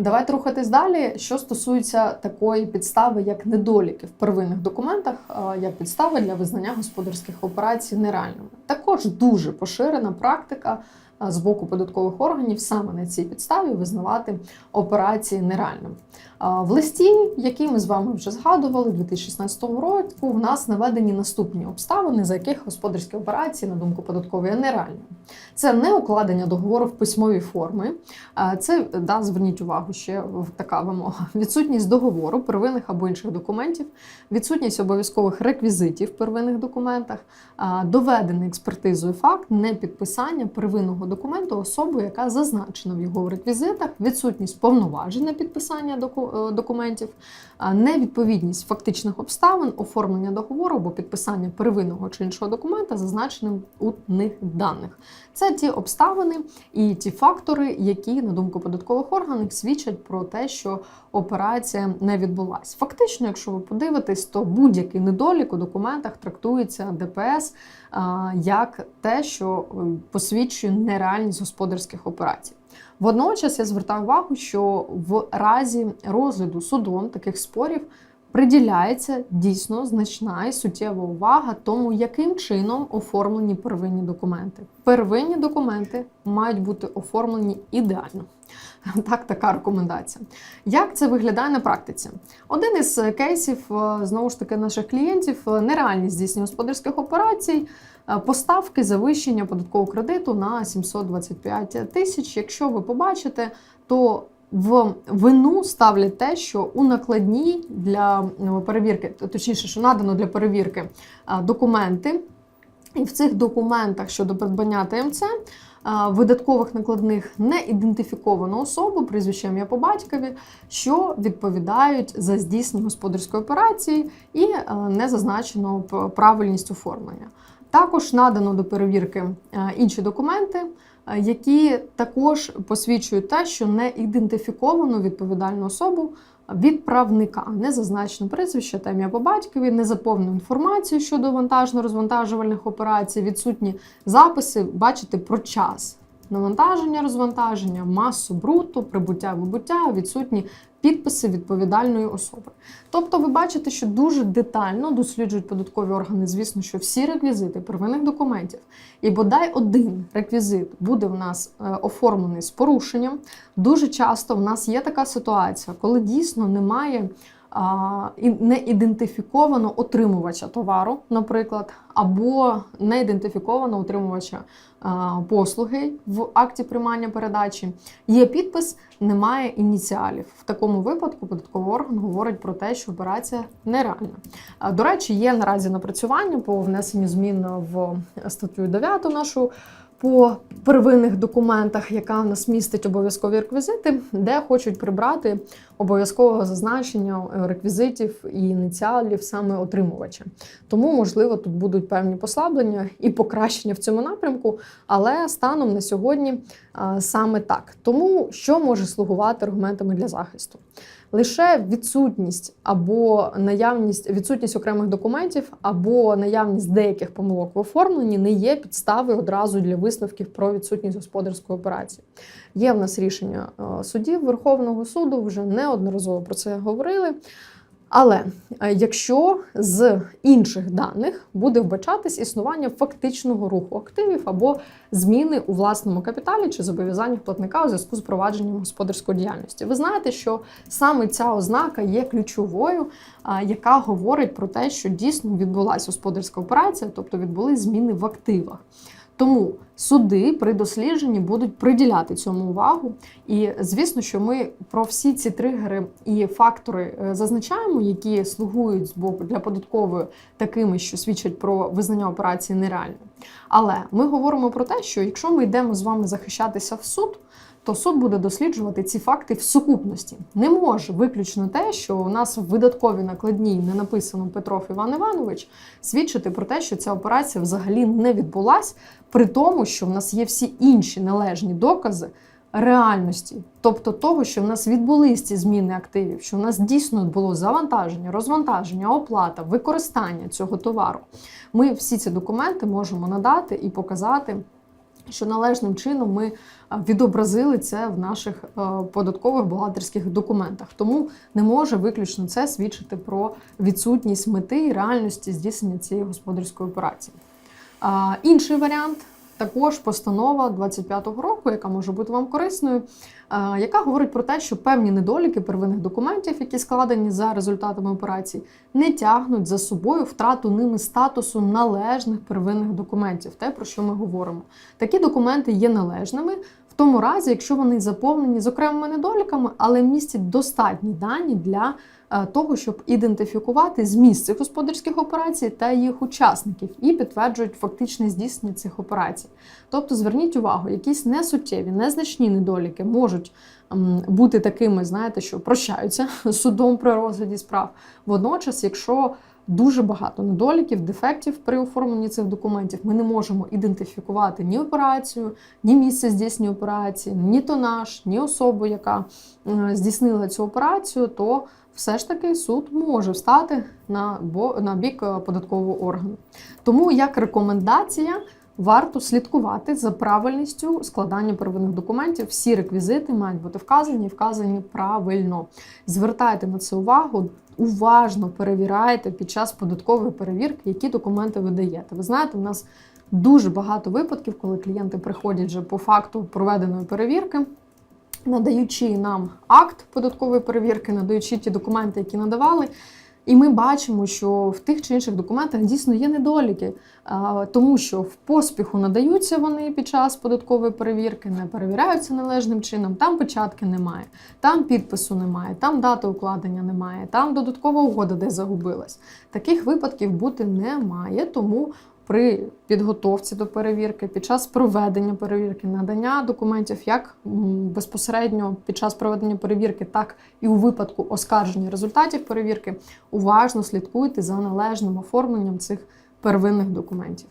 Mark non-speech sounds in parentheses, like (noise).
Давайте рухатись далі. Що стосується такої підстави, як недоліки в первинних документах, як підстави для визнання господарських операцій нереальними. Також дуже поширена практика з боку податкових органів саме на цій підставі визнавати операції нереальними. В листі, який ми з вами вже згадували, 2016 року, в нас наведені наступні обставини, за яких господарські операції, на думку податкової, нереальними. Це не укладення договору в письмовій формі. Це да, зверніть увагу ще така вимога: відсутність договору, первинних або інших документів, відсутність обов'язкових реквізитів в первинних документах, доведений експертизою факт непідписання первинного документу особою, яка зазначена в його реквізитах, відсутність повноважень на підписання е, документів, невідповідність фактичних обставин, оформлення договору або підписання первинного чи іншого документа, зазначеним у них даних. Це ті обставини і ті фактори, які, на думку податкових органів, свідчать про те, що операція не відбулася. Фактично, якщо ви подивитесь, то будь-який недолік у документах трактується ДПС як те, що е, посвідчує нереальність господарських операцій. Водночас я звертаю увагу, що в разі розгляду судом таких спорів приділяється дійсно значна і суттєва увага тому, яким чином оформлені первинні документи. Первинні документи мають бути оформлені ідеально. (laughs) Так, така рекомендація. Як це виглядає на практиці? Один із кейсів е, знову ж таки наших клієнтів е, нереальність здійснення господарських операцій, е, поставки завищення податкового кредиту на 725 тисяч. Якщо ви побачите, то в вину ставлять те, що у накладній для ну, перевірки, точніше, що надано для перевірки е, документи, і в цих документах щодо придбання ТМЦ е, видаткових накладних не ідентифіковано особу прізвищем я по батькові, що відповідають за здійснення господарської операції і е, не зазначено правильність оформлення. Також надано до перевірки е, інші документи, е, які також посвідчують те, що не ідентифіковано відповідальну особу відправника, не зазначено прізвище та ім'я по батькові, не заповнено інформацію щодо вантажно-розвантажувальних операцій, відсутні записи, бачите про час. Навантаження, розвантаження, масу бруту, прибуття, вибуття, відсутні підписи відповідальної особи. Тобто, ви бачите, що дуже детально досліджують податкові органи, звісно, що всі реквізити первинних документів, і бодай один реквізит буде в нас е, оформлений з порушенням. Дуже часто в нас є така ситуація, коли дійсно немає. Не ідентифіковано отримувача товару, наприклад, або не ідентифіковано отримувача послуги в акті приймання передачі. Є підпис, немає ініціалів. В такому випадку податковий орган говорить про те, що операція нереальна. До речі, є наразі напрацювання по внесенню змін в статтю 9 нашу. По первинних документах, яка в нас містить обов'язкові реквізити, де хочуть прибрати обов'язкового зазначення е, реквізитів і ініціалів саме отримувача. Тому, можливо, тут будуть певні послаблення і покращення в цьому напрямку, але станом на сьогодні саме так. Тому що може слугувати аргументами для захисту? Лише відсутність або наявність відсутність окремих документів, або наявність деяких помилок в оформленні не є підставою одразу для висновків про відсутність господарської операції. Є в нас рішення е, судів Верховного суду, вже неодноразово про це говорили. Але е, якщо з інших даних буде вбачатись існування фактичного руху активів або зміни у власному капіталі чи зобов'язаннях платника у зв'язку з провадженням господарської діяльності, ви знаєте, що саме ця ознака є ключовою, яка говорить про те, що дійсно відбулася господарська операція, тобто відбулись зміни в активах. Тому суди при дослідженні будуть приділяти цьому увагу. І звісно, що ми про всі ці тригери і фактори е, зазначаємо, які слугують з боку для податкової такими, що свідчать про визнання операції нереальним. Але ми говоримо про те, що якщо ми йдемо з вами захищатися в суд, то суд буде досліджувати ці факти в сукупності. Не може виключно те, що у нас в видатковій накладній не написано Петров Іван Іванович, свідчити про те, що ця операція взагалі не відбулась, при тому, що в нас є всі інші належні докази реальності, тобто того, що в нас відбулись ці зміни активів, що в нас дійсно було завантаження, розвантаження, оплата, використання цього товару. Ми всі ці документи можемо надати і показати що належним чином ми відобразили це в наших е, податкових бухгалтерських документах. Тому не може виключно це свідчити про відсутність мети і реальності здійснення цієї господарської операції. Інший варіант також постанова 25-го року, яка може бути вам корисною, яка говорить про те, що певні недоліки первинних документів, які складені за результатами операції, не тягнуть за собою втрату ними статусу належних первинних документів, те про що ми говоримо. Такі документи є належними. В тому разі, якщо вони заповнені з окремими недоліками, але містять достатні дані для е, того, щоб ідентифікувати зміст цих господарських операцій та їх учасників і підтверджують фактичне здійснення цих операцій. Тобто зверніть увагу, якісь несуттєві, незначні недоліки можуть бути такими, знаєте, що прощаються (laughs) судом при розгляді справ. Водночас, якщо дуже багато недоліків, дефектів при оформленні цих документів, ми не можемо ідентифікувати ні операцію, ні місце здійснення операції, ні тонаж, ні особу, яка е, здійснила цю операцію, то все ж таки суд може встати на, на бік е, податкового органу. Тому як рекомендація. Варто слідкувати за правильністю складання первинних документів. Всі реквізити мають бути вказані і вказані правильно. Звертайте на це увагу, уважно перевіряйте під час податкової перевірки, які документи ви даєте. Ви знаєте, у нас дуже багато випадків, коли клієнти приходять вже по факту проведеної перевірки, надаючи нам акт податкової перевірки, надаючи ті документи, які надавали. І ми бачимо, що в тих чи інших документах дійсно є недоліки, тому що в поспіху надаються вони під час податкової перевірки, не перевіряються належним чином. Там печатки немає, там підпису немає, там дати укладення немає, там додаткова угода десь загубилась. Таких випадків бути не має, тому при підготовці до перевірки, під час проведення перевірки, надання документів як безпосередньо під час проведення перевірки, так і у випадку оскарження результатів перевірки, уважно слідкуйте за належним оформленням цих первинних документів.